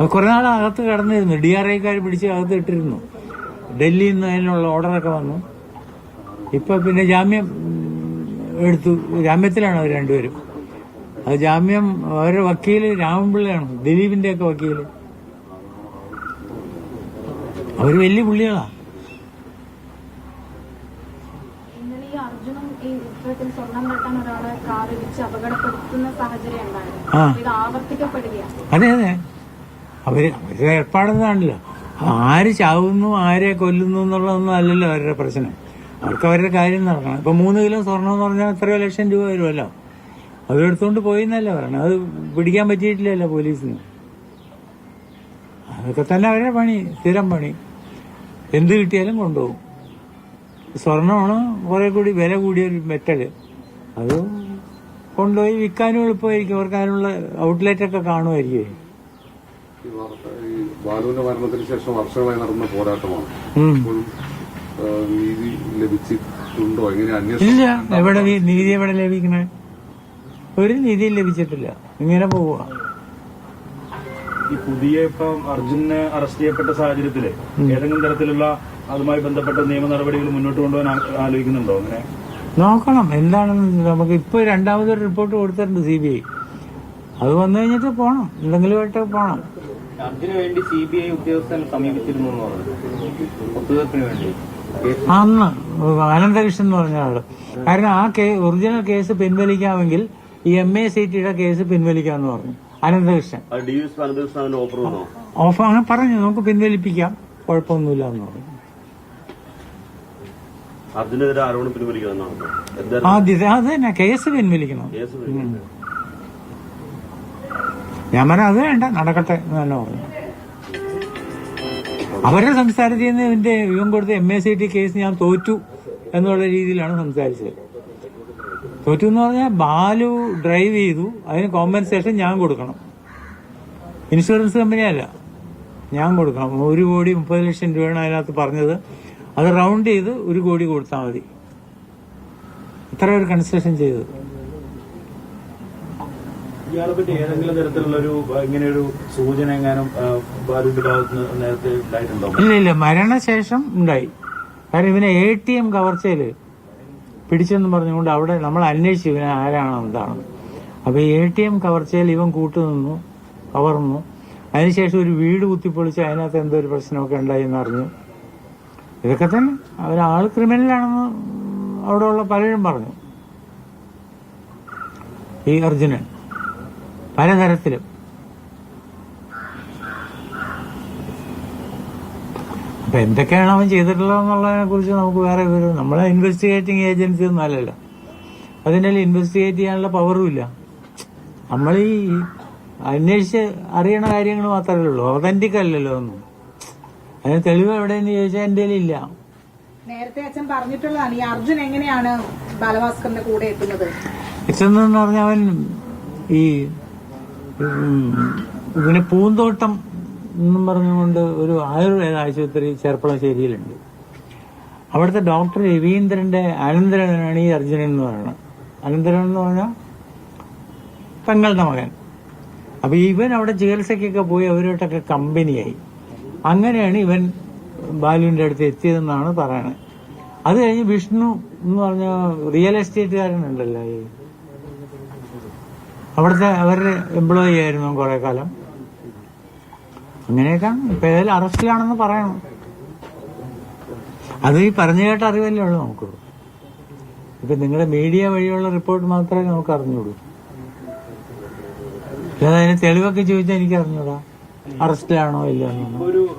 അത് കുറെ നാൾ അകത്ത് കടന്നിരുന്നു ഡി ആർ ഐക്കാർ പിടിച്ച് അകത്ത് ഇട്ടിരുന്നു. ഡൽഹിയിൽ നിന്ന് അതിനുള്ള ഓർഡറൊക്കെ വന്നു. ഇപ്പൊ പിന്നെ ജാമ്യം എടുത്തു. ജാമ്യത്തിലാണ് അവർ രണ്ടുപേരും. അത് ജാമ്യം അവരുടെ വക്കീൽ രാമൻപിള്ളയാണ്. ദിലീപിന്റെ ഒക്കെ വക്കീൽ. അവർ വലിയ പുള്ളികളാ. അതെ അതെ. അവർ അവരുടെ ഏർപ്പാടെന്നാണല്ലോ ആര് ചാവുന്നു ആരെ കൊല്ലുന്നു എന്നുള്ളതൊന്നും അല്ലല്ലോ അവരുടെ പ്രശ്നം. അവർക്ക് അവരുടെ കാര്യം നടക്കണം. ഇപ്പൊ മൂന്ന് കിലോ സ്വർണം എന്ന് പറഞ്ഞാൽ എത്രയോ ലക്ഷം രൂപ വരുമല്ലോ. അത് എടുത്തുകൊണ്ട് പോയി എന്നല്ലേ പറയണം. അത് പിടിക്കാൻ പറ്റിയിട്ടില്ലല്ലോ പോലീസിന്. അതൊക്കെ തന്നെ അവരുടെ പണി സ്ഥിരം പണി. എന്ത് കിട്ടിയാലും കൊണ്ടുപോകും. സ്വർണമാണ് കുറെ കൂടി വില കൂടിയ ഒരു മെറ്റൽ. അത് കൊണ്ടുപോയി വിൽക്കാനും എളുപ്പമായിരിക്കും. അവർക്ക് അതിനുള്ള ഔട്ട്ലെറ്റ് ഒക്കെ കാണുമായിരിക്കും ഈ ബാലുവിന്റെ മരണത്തിന് ശേഷം വർഷങ്ങളായി നടന്ന പോരാട്ടമാണ്. ഇപ്പോഴും നീതി ലഭിച്ചിട്ടുണ്ടോ? എങ്ങനെ അന്വേഷണം ഇല്ല. എവിടെ നീ- നീതി എവിടെ ലഭിക്കണേ? ഒരു നീതിയും ലഭിച്ചിട്ടില്ല. ഇങ്ങനെ പോവുക. ഈ പുതിയ ഇപ്പം അർജുനെ അറസ്റ്റ് ചെയ്യപ്പെട്ട സാഹചര്യത്തിൽ ഏതെങ്കിലും തരത്തിലുള്ള അതുമായി ബന്ധപ്പെട്ട നിയമ നടപടികൾ മുന്നോട്ട് കൊണ്ടുപോകാൻ ആ- ആലോചിക്കുന്നുണ്ടോ അങ്ങനെ? നോക്കണം. എന്താണെന്ന് നമുക്ക് ഇപ്പൊ രണ്ടാമതൊരു റിപ്പോർട്ട് കൊടുത്തിട്ടുണ്ട് സി ബി ഐ. അത് വന്നു കഴിഞ്ഞിട്ട് പോണം. എന്തെങ്കിലുമായിട്ട് പോണം. അതിനു വേണ്ടി സി ബി ഐ ഉദ്യോഗസ്ഥൻ സമീപിച്ചിരുന്നു ഒത്തുതീർപ്പിന് വേണ്ടി. അന്ന് അനന്തകൃഷ്ണൻ എന്ന് പറഞ്ഞ ആൾ. കാരണം ആ കേ ഒറിജിനൽ കേസ് പിൻവലിക്കാമെങ്കിൽ ഈ എം എ സി ടിയുടെ കേസ് പിൻവലിക്കാമെന്ന് പറഞ്ഞു. അനന്തകൃഷ്ണൻ ഓഫർ ഓഫ് അങ്ങനെ പറഞ്ഞു. നമുക്ക് പിൻവലിപ്പിക്കാം. കുഴപ്പമൊന്നുമില്ല എന്ന് പറഞ്ഞു. അതിനെതിരെ ആരോടും പിൻവലിക്കണം ആദ്യത്തെ അത് തന്നെ. കേസ് പിൻവലിക്കണം. ഞാൻ പറഞ്ഞു അത് വേണ്ട നടക്കട്ടെ എന്ന് തന്നെ പറഞ്ഞു. അവരുടെ സംസാരത്തിൽ നിന്ന് ഇവന്റെ ഇവൻ കൊടുത്ത M A C T case ഞാൻ തോറ്റു എന്നുള്ള രീതിയിലാണ് സംസാരിച്ചത്. തോറ്റു എന്ന് പറഞ്ഞാൽ ബാലു ഡ്രൈവ് ചെയ്തു അതിന് കോമ്പൻസേഷൻ ഞാൻ കൊടുക്കണം. ഇൻഷുറൻസ് കമ്പനിയല്ല ഞാൻ കൊടുക്കണം. ഒരു കോടി മുപ്പത് ലക്ഷം രൂപയാണ് അതിനകത്ത് പറഞ്ഞത്. അത് റൗണ്ട് ചെയ്ത് ഒരു കോടി കൊടുത്താൽ മതി. ഇത്ര ഒരു കൺസെഷൻ ചെയ്തത്. ഇയാളെ പറ്റി ഏതെങ്കിലും തരത്തിലുള്ള ഒരു ഇങ്ങനെ ഒരു സൂചന എങ്ങാനും ബാലുവിന്റെ ഉണ്ടായിട്ടുണ്ടോ? ഇല്ല ഇല്ല. മരണശേഷം ഉണ്ടായി. കാരണം ഇവനെ എ ടി എം കവർച്ചയിൽ പിടിച്ചെന്ന് പറഞ്ഞുകൊണ്ട് അവിടെ നമ്മൾ അന്വേഷിച്ചു ഇവനെ ആരാണ് എന്താണ് അപ്പൊ എ ടി എം കവർച്ചയിൽ ഇവൻ കൂട്ടുനിന്നു കവർന്നു. അതിനുശേഷം ഒരു വീട് കുത്തിപ്പൊളിച്ച് അതിനകത്ത് എന്തോ ഒരു പ്രശ്നമൊക്കെ ഉണ്ടായി എന്ന് അറിഞ്ഞു. ഇതൊക്കെ തന്നെ. അവരാൾ ക്രിമിനലാണെന്ന് അവിടെയുള്ള പലരും പറഞ്ഞു. ഈ അർജുനൻ. പലതരത്തിലും. അപ്പൊ എന്തൊക്കെയാണ് അവൻ ചെയ്തിട്ടുള്ളതെന്നുള്ളതിനെ കുറിച്ച് നമുക്ക് വേറെ വിവരം നമ്മളെ ഇൻവെസ്റ്റിഗേറ്റിംഗ് ഏജൻസി ഒന്നും അല്ലല്ലോ. അതിന്റെ ഇൻവെസ്റ്റിഗേറ്റ് ചെയ്യാനുള്ള പവറും ഇല്ല. നമ്മൾ ഈ അന്വേഷിച്ച് അറിയണ കാര്യങ്ങൾ മാത്രമേ ഉള്ളൂ. ഒതന്റിക് അല്ലല്ലോ ഒന്നും. അതിന് തെളിവ് എവിടെയെന്ന് ചോദിച്ചാൽ എന്റെ ഇല്ല. നേരത്തെ അച്ഛൻ പറഞ്ഞിട്ടുള്ളതാണ് ഈ അർജുൻ എങ്ങനെയാണ് ബാലഭാസ്കറിന്റെ കൂടെ എത്തുന്നത്? എത്തുന്നതെന്ന് പറഞ്ഞാൽ അവൻ ഈ ഇതിന് പൂന്തോട്ടം എന്നും പറഞ്ഞുകൊണ്ട് ഒരു ആയുർവേദ ആശുപത്രി ചെർപ്പളശ്ശേരിയിലുണ്ട്. അവിടുത്തെ ഡോക്ടർ രവീന്ദ്രന്റെ അനന്തരനാണ് ഈ അർജുനൻ എന്ന് പറയുന്നത്. അനന്തരൻ എന്ന് പറഞ്ഞാൽ തങ്ങളുടെ മകൻ. അപ്പൊ ഇവൻ അവിടെ ചികിത്സയ്ക്കൊക്കെ പോയി അവരോട്ടൊക്കെ കമ്പനിയായി. അങ്ങനെയാണ് ഇവൻ ബാലുവിന്റെ അടുത്ത് എത്തിയതെന്നാണ് പറയുന്നത് അത് കഴിഞ്ഞ് വിഷ്ണു എന്ന് പറഞ്ഞ റിയൽ എസ്റ്റേറ്റുകാരനുണ്ടല്ലോ ഈ അവിടുത്തെ അവരുടെ എംപ്ലോയി ആയിരുന്നു കുറെ കാലം. അങ്ങനെയൊക്കെ ഇപ്പൊ ഏതായാലും അറസ്റ്റിലാണെന്ന് പറയണം. അത് ഈ പറഞ്ഞു കേട്ട അറിവല്ലേ ഉള്ളൂ നമുക്ക്. ഇപ്പൊ നിങ്ങളുടെ മീഡിയ വഴിയുള്ള റിപ്പോർട്ട് മാത്രമേ നമുക്ക് അറിഞ്ഞുള്ളൂ. അതിന് തെളിവൊക്കെ ചോദിച്ചാൽ എനിക്ക് അറിഞ്ഞൂടാ. അറസ്റ്റിലാണോ ഇല്ലയോ